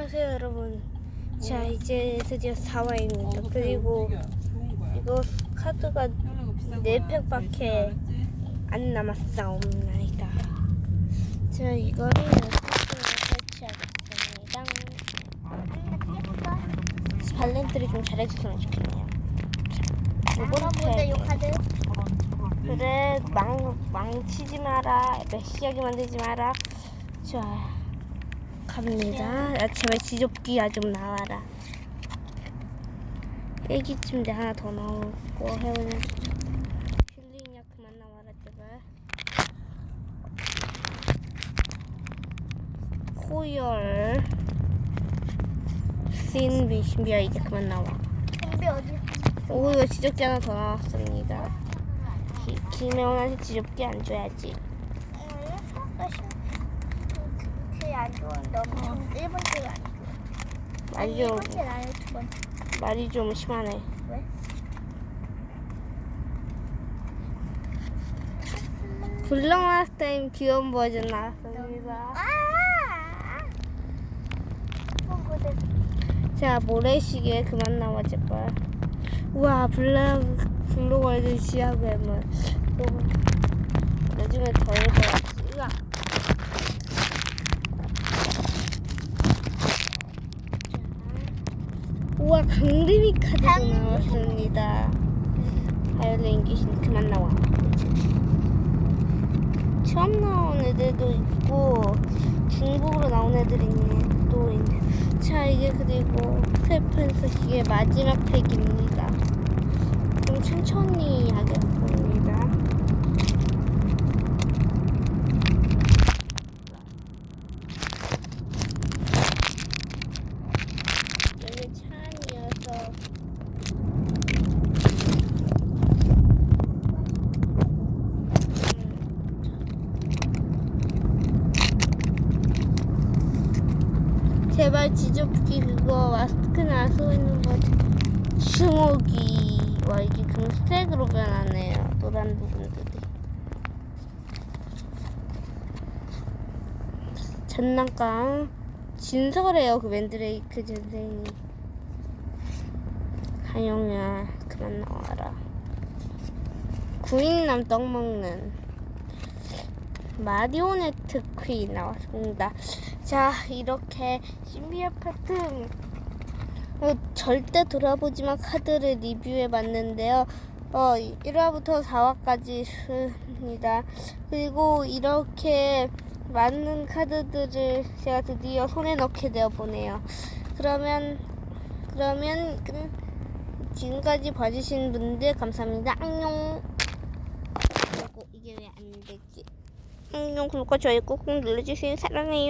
안녕하세요 여러분. 자 이제 드디어 4화입니다. 그리고 이거 카드가 4팩밖에 안 남았사옵나이다. 자 이거를 설치하겠습니다. 발렌트를 좀 잘해줬으면 좋겠네요. 두 뭔데 번째 요 카드? 그래 망, 망치지 마라. 메시하게 만들지 마라. 자 갑니다. 야, 제발 지접기야 좀 나와라. 애기 침대 하나 더 넣고 해보는 힐링이야 그만 나와라 제발. 호열. 씬 미신비야 이제 그만 나와. 준비 어디? 오 이거 지접기 하나 더 나왔습니다. 기, 김혜원한테 지접기 안 줘야지 그안 좋은데 엄청 1번째가 안 좋아. 말이 아니, 좀 1번째 나는 두 번째. 말이 좀 심하네 왜? 블랙마스 타임 귀여운 버전 나왔습니다 아! 자 모래시계 그만 나와 제발 우와 블랙 블루월드 시야 괴물 또 요즘에 더해봐야지 으악 자. 우와 강림이 카드도 나왔습니다. 바이올린 귀신 그만 나와. 처음 나온 애들도 있고 중국으로 나온 애들이 있네. 또 있네. 자 이게 그리고 스테펜스 시의 마지막 팩입니다. 좀 천천히 하겠습니다 여기 차 안이어서 제발 지접기 그거 마스크 나서 있는 거 주먹이 와 이게 금색으로 변하네요 노란 부분들이. 장난감. 진설해요 그 맨드레이크 선생님 한영아 그만 나와라. 구인남 떡 먹는 마리오네트 퀸 나왔습니다. 자, 이렇게 신비한 파트 어, 절대 돌아보지마 카드를 리뷰해 봤는데요. 어, 1화부터 4화까지입니다. 그리고 이렇게 많은 카드들을 제가 드디어 손에 넣게 되어 보네요. 그러면 그러면 끝- 지금까지 봐주신 분들 감사합니다. 안녕. 이게 왜 안 되지? 안녕 구독과 좋아요 꾹꾹 눌러주시면 사랑해요.